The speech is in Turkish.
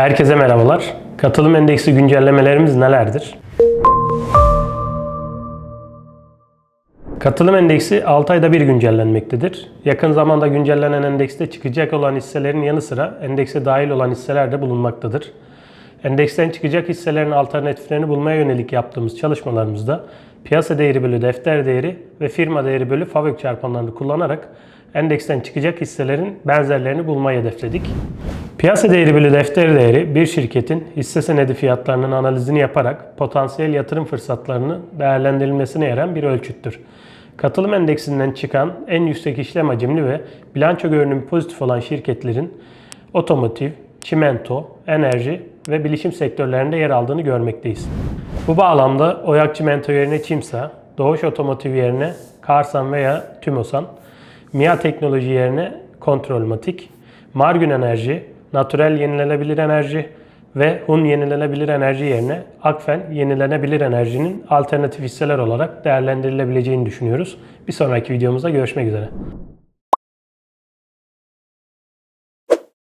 Herkese merhabalar. Katılım endeksi güncellemelerimiz nelerdir? Katılım endeksi 6 ayda bir güncellenmektedir. Yakın zamanda güncellenen endekste çıkacak olan hisselerin yanı sıra endekse dahil olan hisseler de bulunmaktadır. Endeksten çıkacak hisselerin alternatiflerini bulmaya yönelik yaptığımız çalışmalarımızda piyasa değeri bölü defter değeri ve firma değeri bölü FAVÖK çarpanlarını kullanarak endeksten çıkacak hisselerin benzerlerini bulmayı hedefledik. Piyasa değeri bölü defter değeri bir şirketin hisse senedi fiyatlarının analizini yaparak potansiyel yatırım fırsatlarını değerlendirilmesine yarayan bir ölçüttür. Katılım endeksinden çıkan en yüksek işlem hacimli ve bilanço görünümü pozitif olan şirketlerin otomotiv, çimento, enerji ve bilişim sektörlerinde yer aldığını görmekteyiz. Bu bağlamda Oyak Çimento yerine Çimsa, Doğuş Otomotiv yerine Karsan veya Tümosan, MIA Teknoloji yerine Kontrolmatik, Margün Enerji, Naturel Yenilenebilir Enerji ve Hun Yenilenebilir Enerji yerine Akfen Yenilenebilir Enerji'nin alternatif hisseler olarak değerlendirilebileceğini düşünüyoruz. Bir sonraki videomuzda görüşmek üzere.